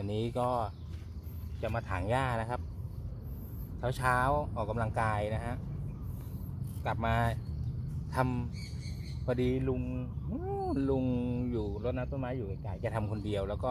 วันนี้ก็จะมาถางหญ้านะครับ เช้าเช้าๆออกกำลังกายนะฮะ กลับมาทำพอดีลุงลุงอยู่รดน้ำต้นไม้อยู่ไกลๆแกทำคนเดียว แล้วก็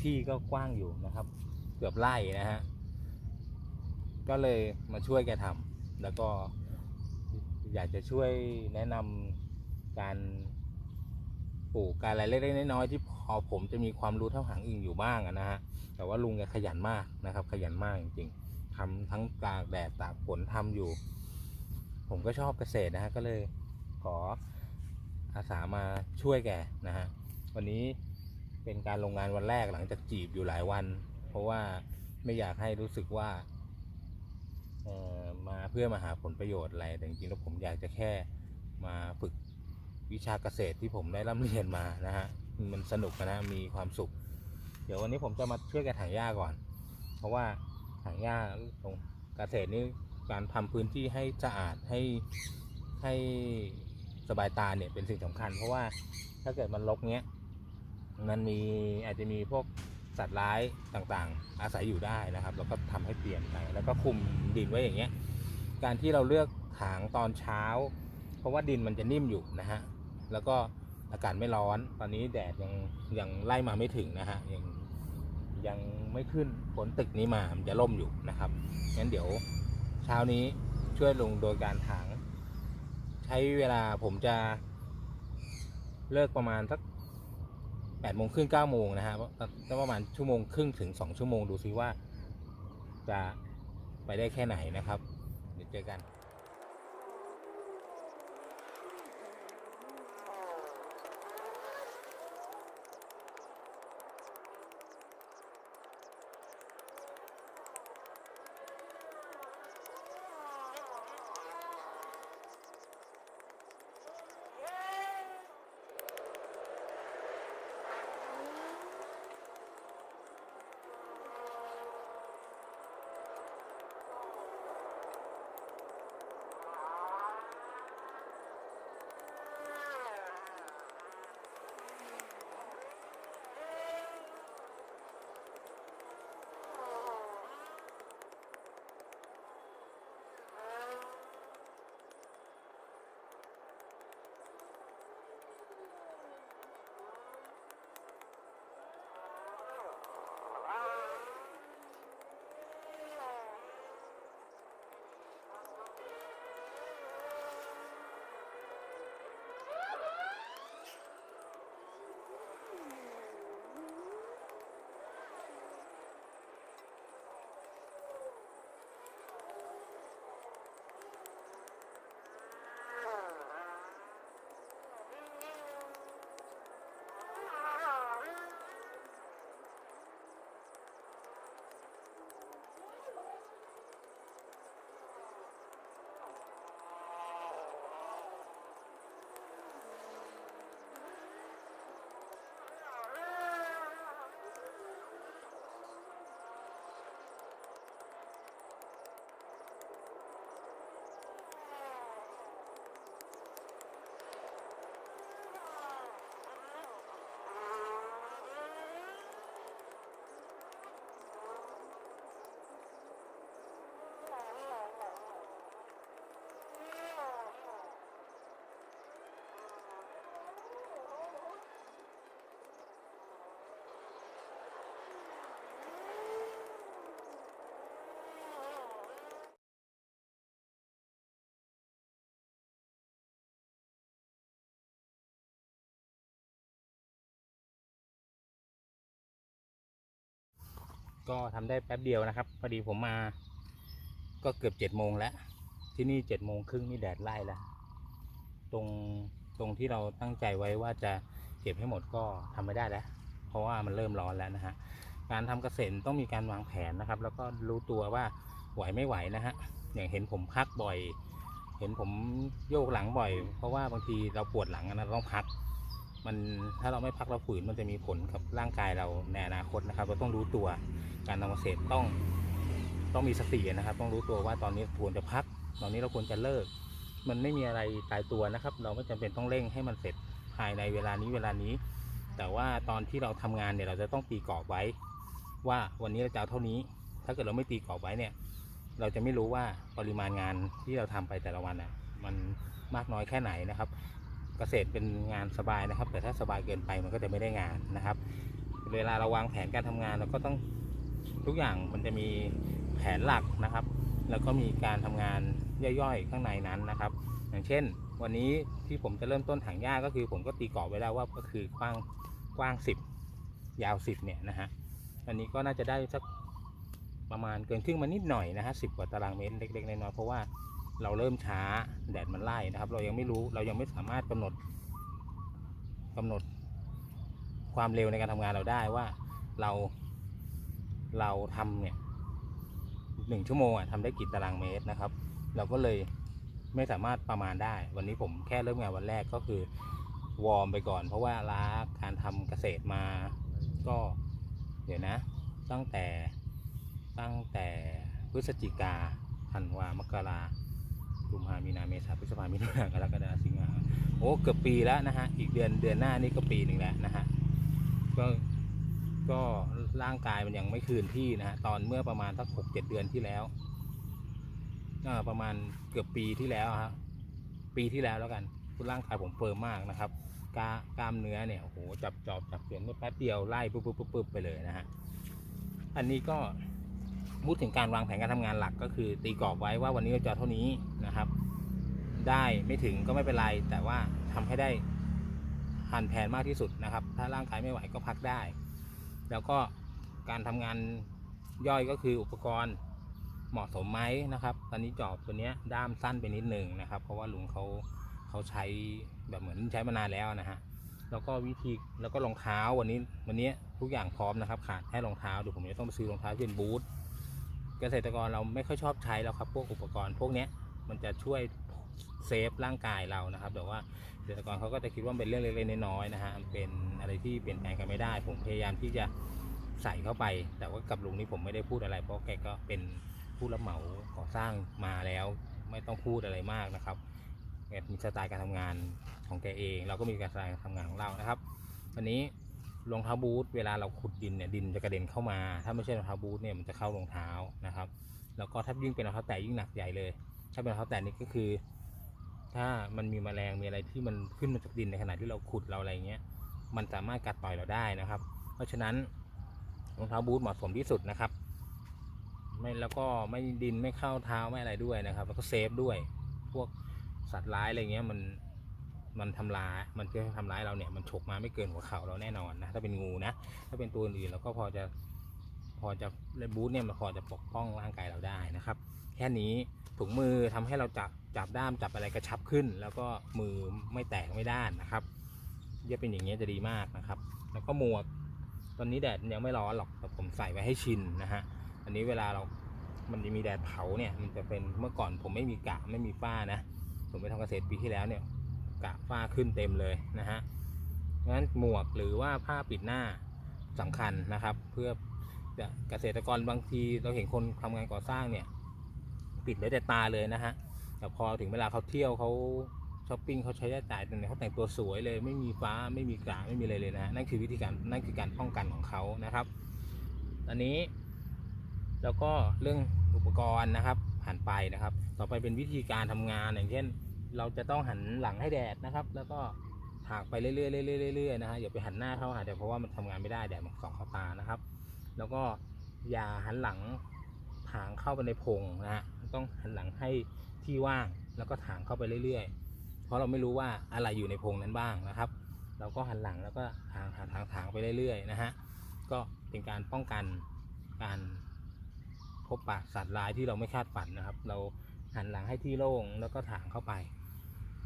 ที่ก็กว้างอยู่นะครับ เกือบไร่นะฮะ ก็เลยมาช่วยแกทำแล้วก็อยากจะช่วยแนะนำการ ปลูกการอะไรเล็กๆน้อยๆที่พอผมจะมีความรู้เท่าหางอิงอยู่บ้างนะฮะแต่ว่าลุงแกขยันมากนะครับ ขยันมากจริงๆทำทั้งตากแดดตากฝนทำอยู่ ผมก็ชอบเกษตรนะฮะก็เลยขออาสามาช่วยแกนะฮะวันนี้เป็นการลงงานวันแรกหลังจากจีบอยู่หลายวัน เพราะว่าไม่อยากให้รู้สึกว่าเออมาเพื่อมาหาผลประโยชน์อะไรแต่จริงๆแล้วผมอยากจะแค่มาฝึก วิชาเกษตรที่ผมได้ร่ำเรียนมานะฮะมันสนุกนะมีความสุข เดี๋ยววันนี้ผมจะมาช่วยแกถางหญ้าก่อน เพราะว่าถางหญ้าตรงเกษตรนี่การทำพื้นที่ให้สะอาดให้ให้สบายตาเนี่ยเป็นสิ่งสำคัญ เพราะว่าถ้าเกิดมันรกเงี้ยมันมีอาจจะมีพวกสัตว์ร้ายต่างๆ อาศัยอยู่ได้นะครับ แล้วก็ทำให้เปลี่ยนไปแล้วก็คุมดินไว้อย่างเงี้ยการที่เราเลือกถางตอนเช้า เพราะว่าดินมันจะนิ่มอยู่นะฮะ แล้วก็อากาศไม่ร้อน ตอนนี้แดดยังยังไล่มาไม่ถึงนะฮะยังยังไม่ขึ้นฝนตึกนี้มามันจะล่มอยู่นะครับงั้นเดี๋ยวเช้านี้ช่วยลงโดยการถาง ใช้เวลาผมจะเลิกประมาณสักแปดโมงครึ่งเก้าโมงนะฮะก็ประมาณชั่วโมงครึ่งถึงสองชั่วโมงดูซิว่า จะไปได้แค่ไหนนะครับ เดี๋ยวเจอกัน ก็ทำได้แป๊บเดียวนะครับพอดีผมมา ก็เกือบเจ็ดโมงแล้ว ที่นี่เจ็ดโมงครึ่งนี่แดดไล่แล้ว ตรงตรงที่เราตั้งใจไว้ว่าจะเก็บให้หมดก็ทำไม่ได้แล้ว เพราะว่ามันเริ่มร้อนแล้วนะฮะการทำเกษตรต้องมีการวางแผนนะครับ แล้วก็รู้ตัวว่าไหวไม่ไหวนะฮะอย่างเห็นผมพักบ่อย เห็นผมโยกหลังบ่อย เพราะว่าบางทีเราปวดหลังนะเราต้องพัก มันถ้าเราไม่พักเราฝืนมันจะมีผลกับร่างกายเราในอนาคตนะครับ เราต้องรู้ตัวการทำเกษตรต้องต้องมีสตินะครับ ต้องรู้ตัวว่าตอนนี้ควรจะพัก ตอนนี้เราควรจะเลิก มันไม่มีอะไรตายตัวนะครับ เราไม่จำเป็นต้องเร่งให้มันเสร็จภายในเวลานี้เวลานี้ แต่ว่าตอนที่เราทำงานเนี่ยเราจะต้องตีกรอบไว้ ว่าวันนี้เราจะเอาเท่านี้ ถ้าเกิดเราไม่ตีกรอบไว้เนี่ย เราจะไม่รู้ว่าปริมาณงานที่เราทำไปแต่ละวันน่ะมันมากน้อยแค่ไหนนะครับ เกษตรเป็นงานสบายนะครับ แต่ถ้าสบายเกินไปมันก็จะไม่ได้งานนะครับ เวลาเราวางแผนการทำงานเราก็ต้องทุกอย่างมันจะมีแผนหลักนะครับ แล้วก็มีการทำงานย่อยๆข้างในนั้นนะครับ อย่างเช่น วันนี้ที่ผมจะเริ่มต้นถังหญ้าก็คือ ผมก็ตีกรอบไว้แล้วว่าก็คือกว้างกว้าง 10 ยาว 10เนี่ยนะฮะอันนี้ก็น่าจะได้สักประมาณเกินครึ่งมานิดหน่อยนะฮะสิกว่าตารางเมตรเล็กๆน้อยๆเพราะว่า เราเริ่มช้าแดดมันไล่นะครับ เรายังไม่รู้เรายังไม่สามารถกำหนดกำหนดความเร็วในการทำงานเราได้ว่าเราเราทำเนี่ยหนึ่งชั่วโมงอะทำได้กี่ตารางเมตรนะครับ เราก็เลยไม่สามารถประมาณได้ วันนี้ผมแค่เริ่มงานวันแรกก็คือวอร์มไปก่อน เพราะว่าล้าการทำเกษตรมาก็ เดี๋ยวนะ ตั้งแต่ตั้งแต่พฤศจิกาธันวามกรา กุมภามีนาเมษาพฤษภามิถุนากรกฎาสิงหาโอ้เกือบปีแล้วนะฮะ อีกเดือนเดือนหน้านี่ก็ปีหนึ่งแล้วนะฮะก็ก็ร่างกายมันยังไม่คืนที่นะฮะตอนเมื่อประมาณสักหกเจ็ดเดือนที่แล้วอ่าประมาณเกือบปีที่แล้วครับปีที่แล้วแล้วกันร่างกายผมเฟิร์มมากนะครับกล้ากล้ามเนื้อเนี่ยโอ้โหจับจอบจับเสียงแป๊บเดียวไล่ปุ๊บปุ๊บปุ๊บไปเลยนะฮะอันนี้ก็ พูดถึงการวางแผนการทำงานหลักก็คือ ตีกรอบไว้ว่าวันนี้เราจะเท่านี้นะครับ ได้ไม่ถึงก็ไม่เป็นไร แต่ว่าทำให้ได้หันแผนมากที่สุดนะครับ ถ้าร่างกายไม่ไหวก็พักได้ แล้วก็การทำงานย่อยก็คืออุปกรณ์เหมาะสมไหมนะครับ ตอนนี้จอบตัวนี้ด้ามสั้นไปนิดหนึ่งนะครับ เพราะว่าลุงเขาเขาใช้แบบเหมือนใช้มานานแล้วนะฮะแล้วก็วิธีแล้วก็รองเท้าวันนี้วันนี้ทุกอย่างพร้อมนะครับ ขาดแค่รองเท้าเดี๋ยวผมจะต้องไปซื้อรองเท้าที่เป็นบูท เกษตรกรเราไม่ค่อยชอบใช้แล้วครับ พวกอุปกรณ์พวกนี้มันจะช่วยเซฟร่างกายเรานะครับ แต่ว่าเกษตรกรเขาก็จะคิดว่าเป็นเรื่องเล็กๆน้อยๆนะฮะเป็นอะไรที่เปลี่ยนแปลงกันไม่ได้ ผมพยายามที่จะใส่เข้าไป แต่ว่ากับลุงนี่ผมไม่ได้พูดอะไร เพราะแกก็เป็นผู้รับเหมาก่อสร้างมาแล้ว ไม่ต้องพูดอะไรมากนะครับแกมีสไตล์การทำงานของแกเอง เราก็มีการสไตล์การทำงานของเรานะครับวันนี้ รองเท้าบูทเวลาเราขุดดินเนี่ยดินจะกระเด็นเข้ามา ถ้าไม่ใช่รองเท้าบูทเนี่ยมันจะเข้ารองเท้านะครับ แล้วก็ถ้ายิ่งเป็นรองเท้าแตะยิ่งหนักใหญ่เลย ถ้าเป็นรองเท้าแตะนี่ก็คือ ถ้ามันมีแมลงมีอะไรที่มันขึ้นมาจากดินในขณะที่เราขุดเราอะไรเงี้ยมันสามารถกัดต่อยเราได้นะครับ เพราะฉะนั้นรองเท้าบูทเหมาะสมที่สุดนะครับ ไม่แล้วก็ไม่ดินไม่เข้าเท้าไม่อะไรด้วยนะครับ แล้วก็เซฟด้วย พวกสัตว์ร้ายอะไรเงี้ยมัน มันทำร้ายมันจะทำร้ายเราเนี่ยมันฉกมาไม่เกินหัวเข่าเราแน่นอนนะถ้าเป็นงูนะถ้าเป็นตัวอื่นเราก็พอจะพอจะเลบูทเนี่ยมันพอจะปกป้องร่างกายเราได้นะครับ แค่นี้ถุงมือทำให้เราจับจับด้ามจับอะไรกระชับขึ้น แล้วก็มือไม่แตกไม่ด้านนะครับจะเป็นอย่างเงี้ยจะดีมากนะครับ แล้วก็หมวก ตอนนี้แดดยังไม่ร้อนหรอกแต่ผมใส่ไว้ให้ชินนะฮะอันนี้เวลาเรามันจะมีแดดเผาเนี่ยมันจะเป็นเมื่อก่อนผมไม่มีกะไม่มีฝ้านะผมไปทำเกษตรปีที่แล้วเนี่ย กะฝ้าขึ้นเต็มเลยนะฮะงั้นหมวกหรือว่าผ้าปิดหน้าสำคัญนะครับ เพื่อเกษตรกรบางทีเราเห็นคนทำงานก่อสร้างเนี่ย ปิดไว้แต่ตาเลยนะฮะแต่พอถึงเวลาเขาเที่ยวเขาช้อปปิ้งเขาใช้จ่ายแตรงนี้เขาแต่งตัวสวยเลยไม่มีฟ้าไม่มีกระไม่มีอะไรเลยนะฮะนั่นคือวิธีการนั่นคือการป้องกันของเขานะครับ อันนี้แล้วก็เรื่องอุปกรณ์นะครับผ่านไปนะครับ ต่อไปเป็นวิธีการทำงานอย่างเช่น เราจะต้องหันหลังให้แดดนะครับ แล้วก็ถากไปเรื่อยๆเรื่อยๆเรื่อยๆนะฮะอย่าไปหันหน้าเข้าหาแดดเพราะว่ามันทำงานไม่ได้แดดมันส่องเข้าตานะครับ แล้วก็อย่าหันหลังถางเข้าไปในพงนะฮะต้องหันหลังให้ที่ว่างแล้วก็ถางเข้าไปเรื่อยๆ เพราะเราไม่รู้ว่าอะไรอยู่ในพงนั้นบ้างนะครับ เราก็หันหลังแล้วก็ถางถางถางถางไปเรื่อยๆนะฮะก็เป็นการป้องกันการพบปะสัตว์ร้ายที่เราไม่คาดฝันนะครับ เรา หันหลังให้ที่โล่งแล้วก็ถางเข้าไป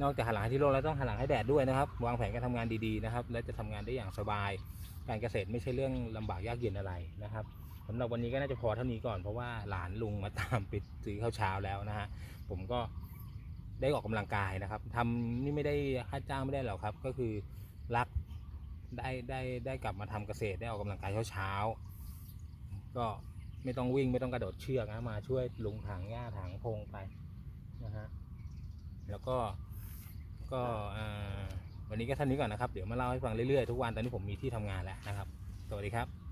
นอกจากหันหลังให้ที่โล่งแล้วต้องหันหลังให้แดดด้วยนะครับ วางแผนการทำงานดีๆนะครับ และจะทำงานได้อย่างสบาย การเกษตรไม่ใช่เรื่องลำบากยากเย็นอะไรนะครับสำหรับวันนี้ก็น่าจะพอเท่านี้ก่อนเพราะว่าหลานลุงมาตามไปซื้อข้าวเช้าแล้วนะฮะผมก็ได้ออกกำลังกายนะครับทำนี่ไม่ได้ค่าจ้างไม่ได้หรอกครับ ก็คือรักได้ได้ได้กลับมาทำเกษตรได้ออกกำลังกายเช้าๆก็ ไม่ต้องวิ่งไม่ต้องกระโดดเชือกนะมาช่วยลุงถางหญ้าถางพงไปนะฮะแล้วก็ก็วันนี้ก็เท่านี้ก่อนนะครับ เดี๋ยวมาเล่าให้ฟังเรื่อยๆทุกวันตอนนี้ผมมีที่ทำงานแล้วนะครับ สวัสดีครับ